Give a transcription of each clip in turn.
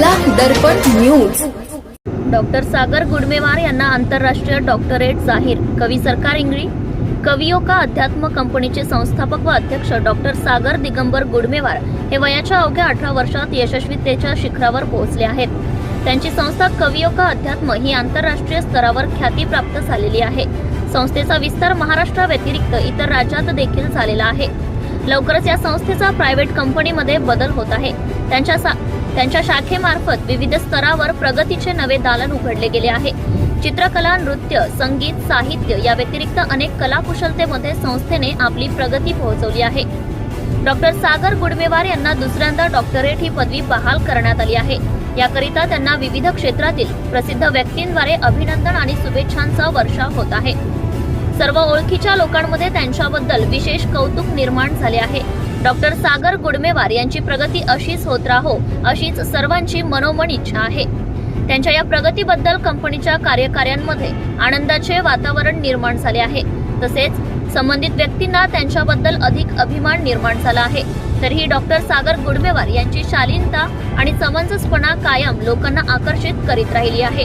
दर्पण news. Doctor सागर गुडमेवार यांना आंतरराष्ट्रीय doctorate जाहीर. कवी सरकार इंगळी. कवियोका अध्यात्म कंपनीचे संस्थापक व अध्यक्ष डॉक्टर सागर दिगंबर गुडमेवार हे वयाच्या अवघ्या अठरा वर्षात यशस्वीतेच्या शिखरावर पोहोचले आहेत. त्यांची संस्था कवियोका अध्यात्म ही आंतरराष्ट्रीय स्तरावर ख्याती प्राप्त झालेली आहे. संस्थेचा विस्तार महाराष्ट्राव्यतिरिक्त इतर राज्यात देखील झालेला आहे. लवकरच या संस्थेचा प्रायव्हेट कंपनीमध्ये बदल होत आहे. त्यांच्या सा- त्यांच्या शाखेमार्फत विविध स्तरावर प्रगतीचे नवे दालन उघडले गेले आहे. चित्रकला नृत्य संगीत साहित्य या व्यतिरिक्त अनेक कलाकुशलतेमध्ये संस्थेने आपली प्रगती पोहोचवली आहे. डॉक्टर सागर गुडमेवार यांना दुसऱ्यांदा डॉक्टरेट ही पदवी बहाल करण्यात आली आहे. याकरिता त्यांना विविध क्षेत्रातील प्रसिद्ध व्यक्तींद्वारे अभिनंदन आणि शुभेच्छांचा वर्षाव होत आहे. सर्व ओळखीच्या लोकांमध्ये त्यांच्याबद्दल विशेष कौतुक निर्माण झाले आहे. डॉक्टर सागर गुडमेवार यांची प्रगती अशीच होत राहो अशीच सर्वांची मनोमन इच्छा आहे. त्यांच्या या प्रगतीबद्दल कंपनीच्या कार्यकाऱ्यांमध्ये आनंदाचे वातावरण निर्माण झाले आहे. तसेच संबंधित व्यक्तींना त्यांच्याबद्दल अधिक अभिमान निर्माण झाला आहे. तरीही डॉक्टर सागर गुडमेवार यांची शालीनता आणि समंजसपणा कायम लोकांना आकर्षित करीत राहिली आहे.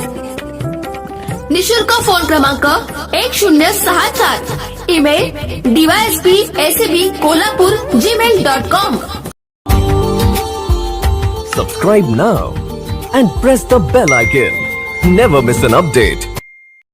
निशुल्क फ़ोन क्रमांक एक शून्य सहा सात email DYSP S B Kolhapur Gmail dot com subscribe now and press the bell icon never miss an update